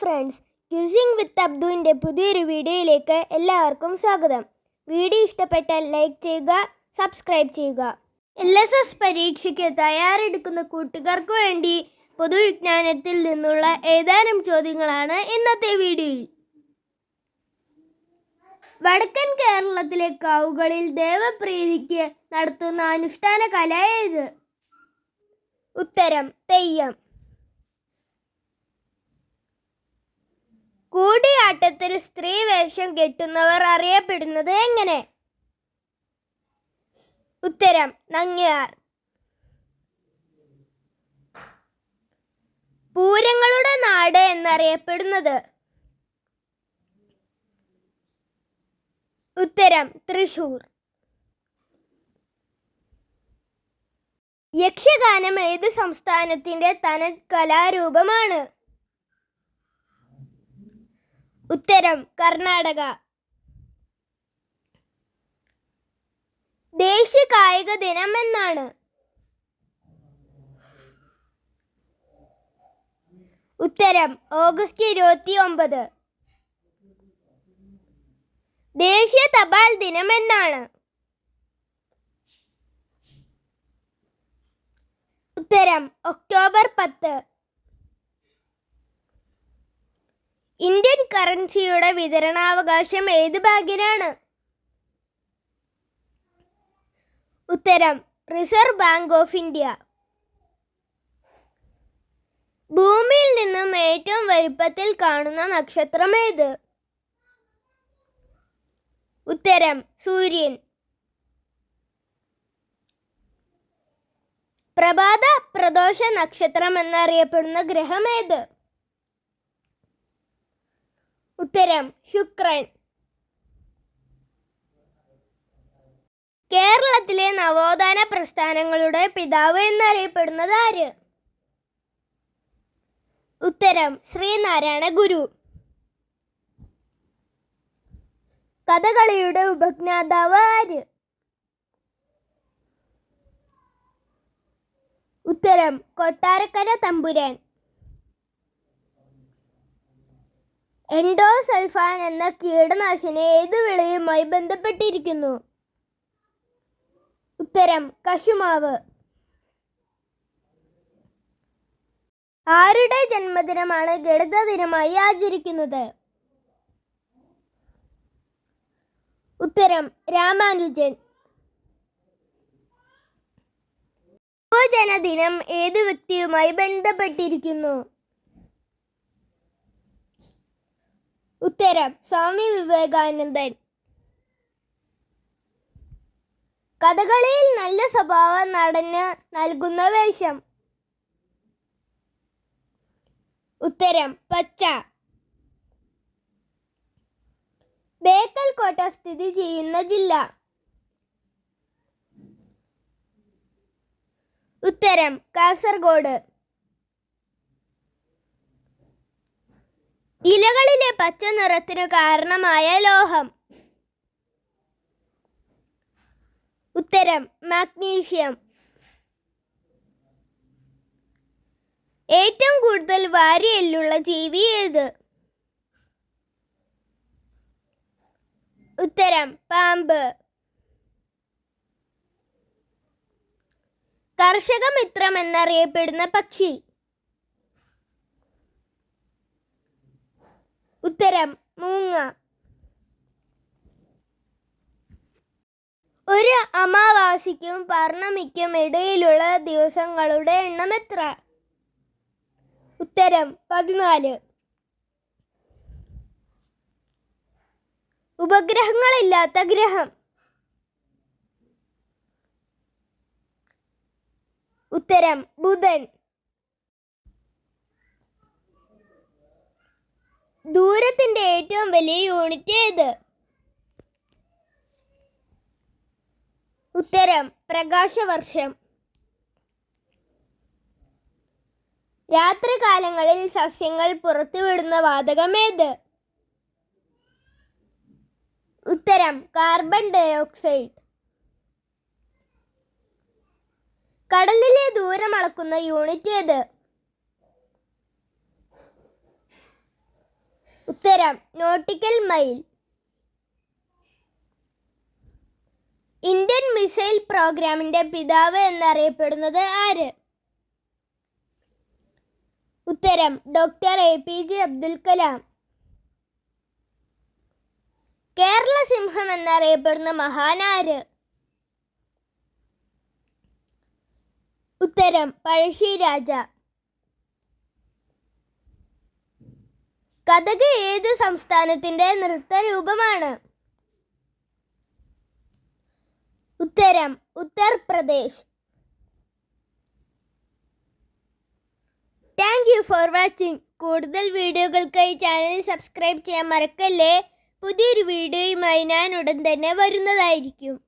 Friends queueing വിത്ത് അബ്ദുവിന്റെ പുതിയൊരു വീഡിയോയിലേക്ക് എല്ലാവർക്കും സ്വാഗതം. വീഡിയോ ഇഷ്ടപ്പെട്ടാൽ ലൈക്ക് ചെയ്യുക സബ്സ്ക്രൈബ് ചെയ്യുക. എൽ എസ് എസ് പരീക്ഷയ്ക്ക് തയ്യാറെടുക്കുന്ന കൂട്ടുകാർക്ക് വേണ്ടി പൊതുവിജ്ഞാനത്തിൽ നിന്നുള്ള ഏതാനും ചോദ്യങ്ങളാണ് ഇന്നത്തെ വീഡിയോയിൽ. വടക്കൻ കേരളത്തിലെ കാവുകളിൽ ദേവപ്രീതിക്ക് നടത്തുന്ന അനുഷ്ഠാന കല ഏത്? ഉത്തരം തെയ്യം. കൂടിയാട്ടത്തിൽ സ്ത്രീ വേഷം കെട്ടുന്നവർ അറിയപ്പെടുന്നത് എങ്ങനെ? ഉത്തരം നങ്ങ്യാർ. പൂരങ്ങളുടെ നാട് എന്നറിയപ്പെടുന്നത്? ഉത്തരം തൃശൂർ. യക്ഷഗാനം ഏത് സംസ്ഥാനത്തിന്റെ തനത് കലാരൂപമാണ്? ഉത്തരം കർണാടക. ദേശീയ കായിക ദിനം എന്നാണ്. ഉത്തരം ഓഗസ്റ്റ് ഇരുപത്തി ഒമ്പത് ദേശീയ തപാൽ ദിനം എന്നാണ്. ഉത്തരം ഒക്ടോബർ പത്ത്. ഇന്ത്യൻ കറൻസിയുടെ വിതരണാവകാശം ഏത് ബാങ്കിനാണ്? ഉത്തരം റിസർവ് ബാങ്ക് ഓഫ് ഇന്ത്യ. ഭൂമിയിൽ നിന്നും ഏറ്റവും വലുപ്പത്തിൽ കാണുന്ന നക്ഷത്രം ഏത്? ഉത്തരം സൂര്യൻ. പ്രഭാത പ്രദോഷ നക്ഷത്രം എന്നറിയപ്പെടുന്ന ഗ്രഹം ഏത്? ഉത്തരം ശുക്രൻ. കേരളത്തിലെ നവോത്ഥാന പ്രസ്ഥാനങ്ങളുടെ പിതാവ് എന്നറിയപ്പെടുന്നത് ആര്? ഉത്തരം ശ്രീനാരായണ ഗുരു. കഥകളിയുടെ ഉപജ്ഞാതാവ് ആര്? ഉത്തരം കൊട്ടാരക്കര തമ്പുരാൻ. എൻഡോസൾഫാൻ എന്ന കീടനാശിനി ഏത് വിളയുമായി ബന്ധപ്പെട്ടിരിക്കുന്നു? ഉത്തരം കശുമാവ്. ആരുടെ ജന്മദിനമാണ് ഗണിത ദിനമായി ആചരിക്കുന്നത്? ഉത്തരം രാമാനുജൻ. യുവജന ദിനം ഏത് വ്യക്തിയുമായി ബന്ധപ്പെട്ടിരിക്കുന്നു? ഉത്തരം സ്വാമി വിവേകാനന്ദൻ. കഥകളിയിൽ നല്ല സ്വഭാവം നടന് നൽകുന്ന വേഷം. ഉത്തരം പച്ച. ബേക്കൽ കോട്ട സ്ഥിതി ചെയ്യുന്ന ജില്ല. ഉത്തരം കാസർഗോഡ്. ഇലകളിലെ പച്ച നിറത്തിനു കാരണമായ ലോഹം. ഉത്തരം മാഗ്നീഷ്യം. ഏറ്റവും കൂടുതൽ വാരിയെല്ലുള്ള ജീവി ഏത്? ഉത്തരം പാമ്പ്. കർഷകമിത്രം എന്നറിയപ്പെടുന്ന പക്ഷി. ഉത്തരം മൂങ്ങ. ഒരു അമാവാസിക്കും പൗർണമിക്കും ഇടയിലുള്ള ദിവസങ്ങളുടെ എണ്ണം എത്ര? ഉത്തരം പതിനാല്. ഉപഗ്രഹങ്ങളില്ലാത്ത ഗ്രഹം. ഉത്തരം ബുധൻ. ദൂരത്തിന്റെ ഏറ്റവും വലിയ യൂണിറ്റ് ഏത്? ഉത്തരം പ്രകാശവർഷം. രാത്രികാലങ്ങളിൽ സസ്യങ്ങൾ പുറത്തുവിടുന്ന വാതകം ഏത്? ഉത്തരം കാർബൺ ഡയോക്സൈഡ്. കടലിലെ ദൂരം അളക്കുന്ന യൂണിറ്റ് ഏത്? ഉത്തരം. നോട്ടിക്കൽ മൈൽ ഇന്ത്യൻ മിസൈൽ പ്രോഗ്രാമിന്റെ പിതാവ് എന്നറിയപ്പെടുന്നത് ആര്? ഉത്തരം. Doctor A P J Abdul Kalam. Kerala സിംഹം എന്നറിയപ്പെടുന്ന മഹാനാര് ഉത്തരം. പഴശ്ശിരാജ കഥക് ഏത് സംസ്ഥാനത്തിന്റെ നൃത്തരൂപമാണ്? ഉത്തരം Uttar Pradesh. Thank you for watching കൂടുതൽ വീഡിയോകൾക്കായി ചാനൽ സബ്സ്ക്രൈബ് ചെയ്യാൻ മറക്കല്ലേ? പുതിയൊരു വീഡിയോയുമായി ഞാൻ ഉടൻ തന്നെ വരുന്നതായിരിക്കും.